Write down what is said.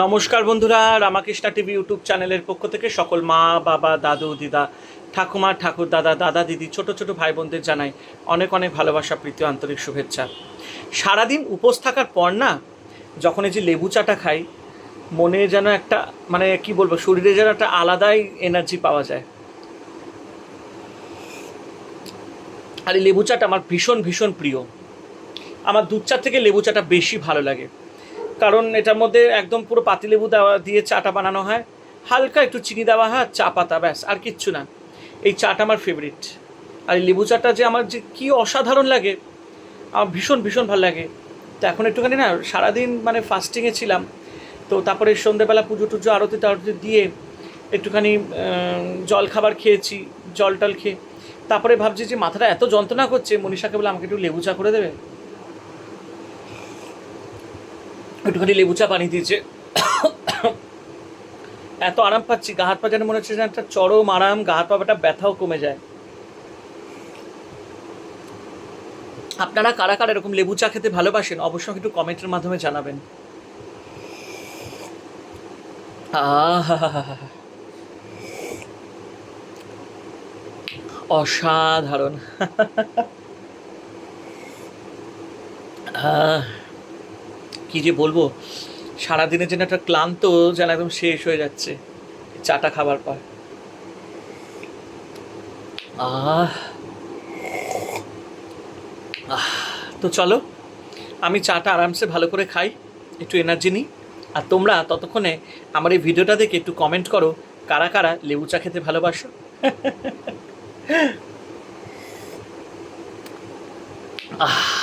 নমস্কার বন্ধুরা, Ramakrishna TV YouTube চ্যানেলের পক্ষ থেকে সকল মা, বাবা, দাদু, দিদা, ঠাকুমা, ঠাকুর দাদা দাদা, দিদি, ছোট ছোট ভাই বোনদের জানাই অনেক অনেক ভালোবাসা, প্রীতি, আন্তরিক শুভেচ্ছা। সারাদিন উপোস থাকার পর না, যখন এই যে লেবু চাটা খাই, মনে যেন একটা মানে কি বলব, শরীরে যেন একটা আলাদাই এনার্জি পাওয়া যায়। আর এই লেবু চাটা আমার ভীষণ ভীষণ প্রিয়। আমার দুধ চা থেকে লেবু চাটা বেশি ভালো লাগে। কারণ এটার মধ্যে একদম পুরো পাতিলেবু দেওয়া দিয়ে চাটা বানানো হয়। হালকা একটু চিনি দেওয়া হয় চা পাতা, ব্যাস, আর কিচ্ছু না। এই চাটা আমার ফেভারিট আর এই লেবু চাটা যে আমার যে কী অসাধারণ লাগে, আমার ভীষণ ভীষণ ভালো লাগে। তো এখন একটুখানি না, সারাদিন মানে ফাস্টিংয়ে ছিলাম, তো তারপরে সন্ধেবেলা পুজো টুজো, আরতি টারতি দিয়ে একটুখানি জল খাবার খেয়েছি জল টল খেয়ে। তারপরে ভাবছি যে মাথাটা এত যন্ত্রণা করছে, মনীষাকে বলে আমাকে একটু লেবু চা করে দেবে? একটুখানি লেবু চা বানিয়ে দিয়েছে। এত আরাম পাচ্ছি, গা হাত পা যেন মনে হচ্ছে একটা চরম আরাম, গা হাত পা ব্যথাও কমে যায়। আপনারা কারা কারা এরকম লেবু চা খেতে ভালোবাসেন, অবশ্যই একটু কমেন্টের মাধ্যমে জানাবেন। অসাধারণ। আহ। কি যে বলব? সারাদিনের জন্য একটা ক্লান্ত যেন একদম শেষ হয়ে যাচ্ছে চাটা খাবার পর। তো চলো, আমি চাটা আরামসে ভালো করে খাই, একটু এনার্জি নিই। আর তোমরা ততক্ষণে আমার এই ভিডিওটা দেখে একটু কমেন্ট করো, কারা কারা লেবু চা খেতে ভালোবাসো। আহ।